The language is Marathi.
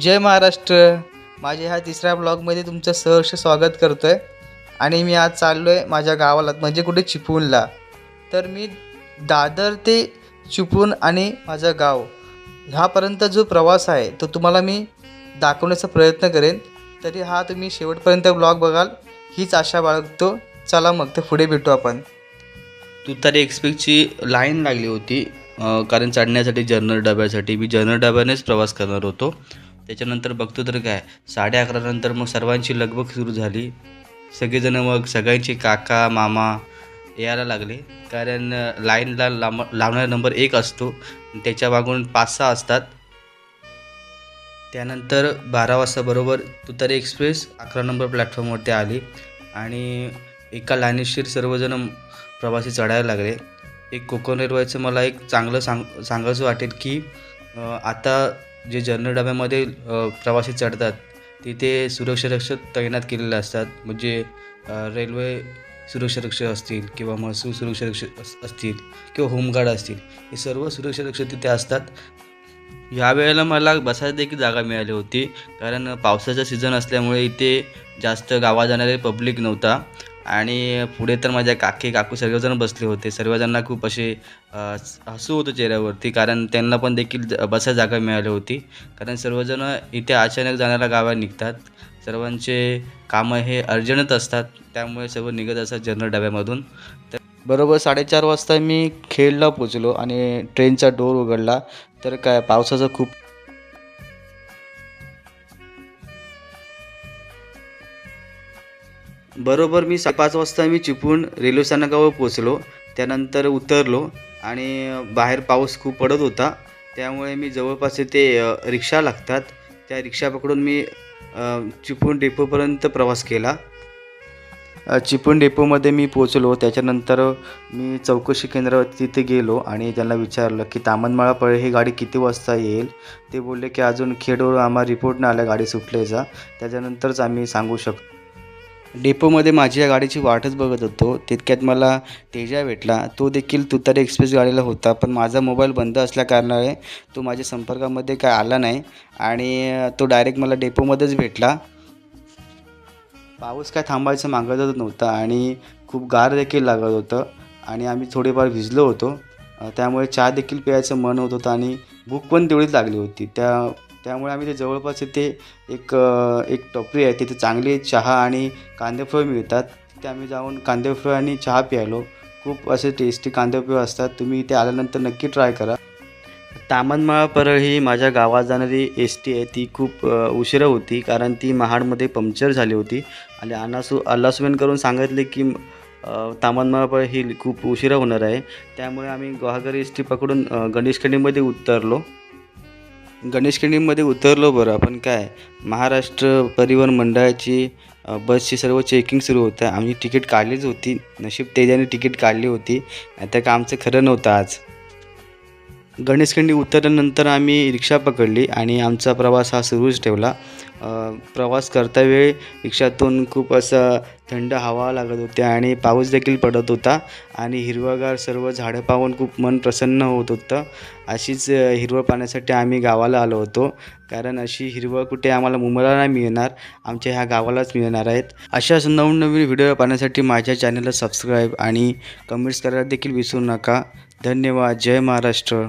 जय महाराष्ट्र. माझ्या ह्या तिसऱ्या ब्लॉगमध्ये तुमचं सहर्ष स्वागत करतो आहे आणि मी आज चाललो आहे माझ्या गावाला म्हणजे कुठे चिपळूणला. तर मी दादर ते चिपळूण आणि माझं गाव ह्यापर्यंत जो प्रवास आहे तो तुम्हाला मी दाखवण्याचा प्रयत्न करेन. तरी हा तुम्ही शेवटपर्यंत ब्लॉग बघाल हीच आशा बाळगतो. चला मग तर पुढे भेटू आपण. तुतारी एक्सप्रेसची लाईन लागली होती कारण चढण्यासाठी जर्नल डब्यासाठी. मी जर्नल डब्यानेच प्रवास करणार होतो. त्याच्यानंतर बघतो तर काय साडे अकरानंतर मग सर्वांची लगबग सुरू झाली. सगळेजणं मग सगळ्यांचे काका मामा यायला लागले. कारण लाईनला लांब लावणारा नंबर एक असतो. त्याच्या मागून पाच सहा असतात. त्यानंतर बारा वाजता बरोबर तुतारी एक्सप्रेस अकरा नंबर प्लॅटफॉर्मवरती आली. आणि एका लाईनीशीर सर्वजण प्रवासी चढायला लागले. एक कोकण रेल्वेचं मला एक चांगलं सांग सांगायचं वाटेल की आता जे जनरल डब्यामध्ये प्रवासी चढतात तिथे सुरक्षारक्षक तैनात केलेले असतात. म्हणजे रेल्वे सुरक्षारक्षक असतील किंवा महसूल सुरक्षारक्षक अस- असतील किंवा होमगार्ड असतील हे सर्व सुरक्षारक्षक तिथे असतात. यावेळेला मला बसायला देखील जागा मिळाली होती. कारण पावसाचा सीझन असल्यामुळे इथे जास्त गावात जाणारे पब्लिक नव्हता. आणि पुढे तर माझ्या काकी काकू सर्वजण बसले होते. सर्वजणांना खूप असे हसू होतं चेहऱ्यावरती कारण त्यांना पण देखील ज- जागा मिळाली होती. कारण सर्वजण इथे अचानक जाणाऱ्या गावात निघतात. सर्वांचे कामं हे अर्जंट असतात. त्यामुळे सर्व निघत असतात जनरल डब्यामधून. तर बरोबर साडेचार वाजता मी खेडला पोचलो आणि ट्रेनचा डोर उघडला. तर काय पावसाचा खूप बरोबर मी पाच वाजता मी चिपळूण रेल्वे स्थानकावर पोचलो त्यानंतर उतरलो आणि बाहेर पाऊस खूप पडत होता. त्यामुळे मी जवळपास ते रिक्षा लागतात. त्या रिक्षा पकडून मी चिपळूण डेपोपर्यंत प्रवास केला. चिपळूण डेपोमध्ये मी पोचलो त्याच्यानंतर मी चौकशी केंद्रावर तिथे गेलो आणि त्यांना विचारलं की तामनमाळा पळे ही गाडी किती वाजता येईल? ते बोलले की अजून खेडवर आम्हाला रिपोर्ट नाही आला गाडी सुटल्याचा त्याच्यानंतरच आम्ही सांगू शकतो. डेपोमध्ये माझी या गाडीची वाटच बघत होतो. तितक्यात मला तेजा भेटला. तो देखील तुतारी एक्सप्रेस गाडीला होता पण माझा मोबाईल बंद असल्याकारणाने तो माझ्या संपर्कामध्ये काय आला नाही आणि तो डायरेक्ट मला डेपोमध्येच भेटला. पाऊस काय थांबायचं मागतच नव्हता आणि खूप गार देखील लागत होतं आणि आम्ही थोडेफार भिजलो होतो. त्यामुळे चहा देखील प्यायचं मन होत होतं आणि भूक पण तेवढीच लागली होती. त्या त्यामुळे आम्ही ते जवळपास इथे एक एक टपरी आहे. तिथे चांगली चहा आणि कांदेफळ मिळतात. तिथे आम्ही जाऊन कांदेफळ आणि चहा प्यायलो. खूप असे टेस्टी कांदेफळ असतात. तुम्ही इथे आल्यानंतर नक्की ट्राय करा. तामनमाळा परळ ही माझ्या गावात जाणारी एस टी आहे. ती खूप उशिरा होती कारण ती महाडमध्ये पंक्चर झाली होती. आणि अनासू अल्लासुमेन करून सांगितले की तामनमाळा परळ ही खूप उशिरा होणार आहे. त्यामुळे आम्ही गुहागर एस टी पकडून गणेशखंडीमध्ये उतरलो. गणेशखंडीमध्ये उतरलो बरं. आपण काय? महाराष्ट्र परिवहन मंडळाची बसची सर्व चेकिंग सुरू होतं आम्ही तिकीट काढलीच होती. नशीब तेजाने तिकीट काढली होती. त्या का आमचं खरं नव्हतं आज. गणेशखंडी उतरल्यानंतर आम्ही रिक्षा पकडली आणि आमचा प्रवास हा सुरूच ठेवला. प्रवास करता वेळी रिक्षातून खूप असं थंड हवा लागत होत्या आणि पाऊस देखील पडत होता आणि हिरवंगार सर्व झाडं पाहून खूप मन प्रसन्न होत होतं. अशीच हिरवळ पाहण्यासाठी आम्ही गावाला आलो होतो. कारण अशी हिरवळ कुठे आम्हाला मुंबईला नाही मिळणार आमच्या ह्या गावालाच मिळणार आहेत. अशाच नवनवीन व्हिडिओ पाहण्यासाठी माझ्या चॅनलला सबस्क्राईब आणि कमेंट्स करायला देखील विसरू नका. धन्यवाद. जय महाराष्ट्र.